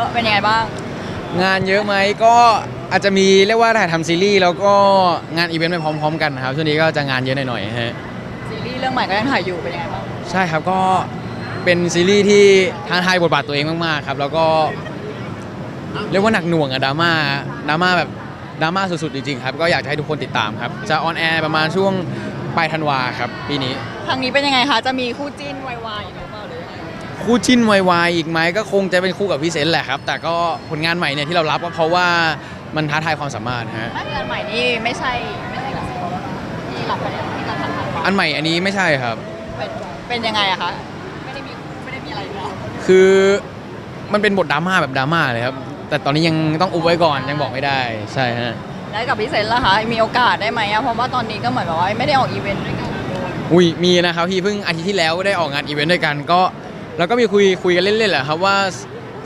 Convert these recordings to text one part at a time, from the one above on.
อะเป็นยังไงบ้าง งานเยอะไหมก็อาจจะมีเรียกว่าถ่ายทำซีรีส์แล้วก็งานอีเวนต์ไปพร้อม ๆ กันนะครับช่วงนี้ก็จะงานเยอะหน่อยๆฮะซีรีส์เรื่องใหม่ก็ยังถ่ายอยู่เป็นยังไงบ้างใช่ครับก็เป็นซีรีส์ที่ท้าทายบทบาทตัวเองมากๆครับแล้วก็เรียกว่าหนักหน่วงอะดราม่าดราม่าแบบดราม่าสุดๆจริงๆครับก็อยากจะให้ทุกคนติดตามครับจะออนแอร์ประมาณช่วงปลายธันวาครับปีนี้ครั้งนี้เป็นยังไงคะ จะมีคู่จิ้นวายๆหรือเปล่าหรือยังไง คู่จิ้นวายๆอีกไหมก็คงจะเป็นคู่กับพี่เซนแหละครับ แต่ก็ผลงานใหม่เนี่ยที่เรารับก็เพราะว่ามันท้าทายความสามารถฮะถ้างานใหม่นี่ไม่ใช่ไม่ใช่กับซีรีส์ที่หลับไปแล้วที่เราทำกันอันใหม่อันนี้ไม่ใช่ครับ เป็นเป็นยังไงอะคะไม่ได้มีไม่ได้มีอะไรแล้วคือมันเป็นบทดราม่าแบบดราม่าเลยครับ แต่ตอนนี้ยังต้องอุบไว้ก่อนยังบอกไม่ได้ใช่ฮะ แล้วกับพี่เซนล่ะคะมีโอกาสได้ไหมอะเพราะว่าตอนนี้ก็เหมือนแบบว่าไม่ได้ออกอีเวนต์ด้วยกันอุ้ยมีนะครับพี่เพิ่งอาทิตย์ที่แล้วได้ออกงานอีเวนต์ด้วยกันก็ แล้วก็มีคุยคุยกันเล่นๆแหละครับว่า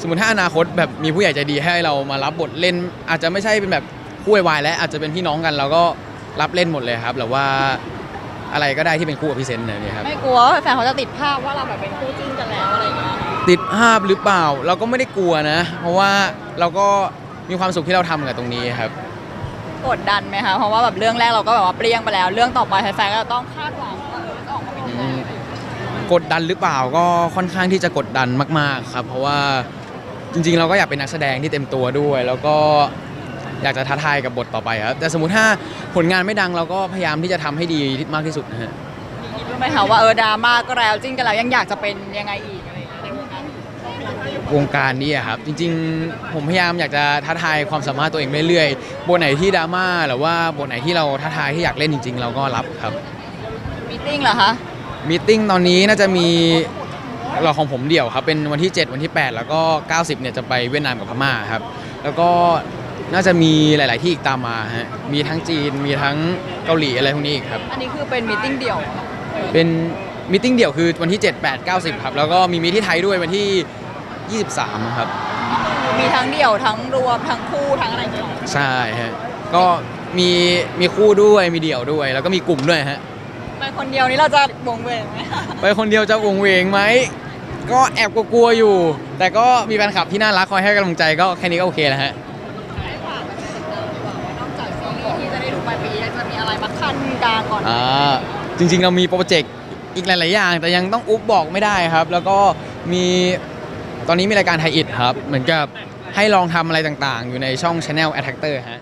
สมมติถ้าอนาคตแบบมีผู้ใหญ่ใจดีให้เรามารับบทเล่น อาจจะไม่ใช่เป็นแบบคู่วายๆแล้วอาจจะเป็นพี่น้องกันเราก็รับเล่นหมดเลยครับหรือว่าอะไรก็ได้ที่เป็นคู่กับพี่เซนเนี่ยครับ ไม่กลัวว่าแฟนเขาจะติดภาพว่าเราแบบเป็นคู่จิ้นกันแล้วอะไรอย่างเงี้ยติดภาพหรือเปล่า เราก็ไม่ได้กลัวนะ เพราะว่าเราก็มีความสุขที่เราทำกับตรงนี้ครับ กดดันไหมคะเพราะว่าแบบเรื่องแรกเราก็แบบว่าเปรี้ยงไปแล้ว เรื่องต่อไปแฟนๆก็ต้องคาดหวัง กดดันหรือเปล่าก็ค่อนข้างที่จะกดดันมาก ๆ ครับ เพราะว่าจริง ๆ เราก็อยากเป็นนักแสดงที่เต็มตัวด้วย แล้วก็อยากจะท้าทายกับบทต่อไปครับแต่สมมุติถ้าผลงานไม่ดังเราก็พยายามที่จะทำให้ดีมากที่สุดนะฮะมีคิดด้วยไหมคะว่าเออดราม่าก็แล้วจิ้นกันแล้วยังอยากจะเป็นยังไงอีกอะไรอย่างเงี้ยในวงการวงการนี้อะครับจริงๆ ผมพยายามอยากจะท้าทายความสามารถตัวเองเรื่อยๆบทไหนที่ดราม่าหรือว่าบทไหนที่เราท้าทายที่อยากเล่นจริง ๆ เราก็รับครับ มีตติ้งเหรอคะ มีตติ้งตอนนี้น่าจะมีเราของผมเดี่ยวครับ เป็นวันที่ 7 วันที่ 8 แล้วก็ 90 เนี่ยจะไปเวียดนามกับพม่าครับ แล้วก็น่าจะมีหลาย ๆ ที่อีกตามมาฮะมีทั้งจีนมีทั้งเกาหลีอะไรพวกนี้อีกครับ อันนี้คือเป็นมีตติ้งเดี่ยว เป็นมิทติ้งเดี่ยวคือวันที่ 7 8 90 ครับ แล้วก็มีมีที่ไทยด้วยวันที่ 23 ครับ มีทั้งเดี่ยวทั้งรวมทั้งคู่ทั้งอะไรอย่างเงี้ยใช่ฮะก็มีมีคู่ด้วยมีเดี่ยวด้วย แล้วก็มีกลุ่มด้วยฮะ ไปคนเดียวนี้เราจะวงเวงไหมคะไปคนเดียวจะวงเวงไหม ก็แอบกลัวๆอยู่ แต่ก็มีแฟนคลับที่น่ารักคอยให้กำลังใจก็แค่นี้ก็โอเคแล้วฮะ ให้ฝากไปติดตามดีกว่าว่านอกจากซีรีส์ที่จะได้ดูปลายปีแล้วจะมีอะไรมาขั้นกลางก่อนอ่าจริงๆเรามีโปรเจกต์อีกหลายๆอย่าง แต่ยังต้องอุ๊บบอกไม่ได้ครับ แล้วก็มีตอนนี้มีรายการไทยอิดครับ เหมือนกับให้ลองทำอะไรต่างๆ อยู่ในช่อง Channel Attacker ฮะ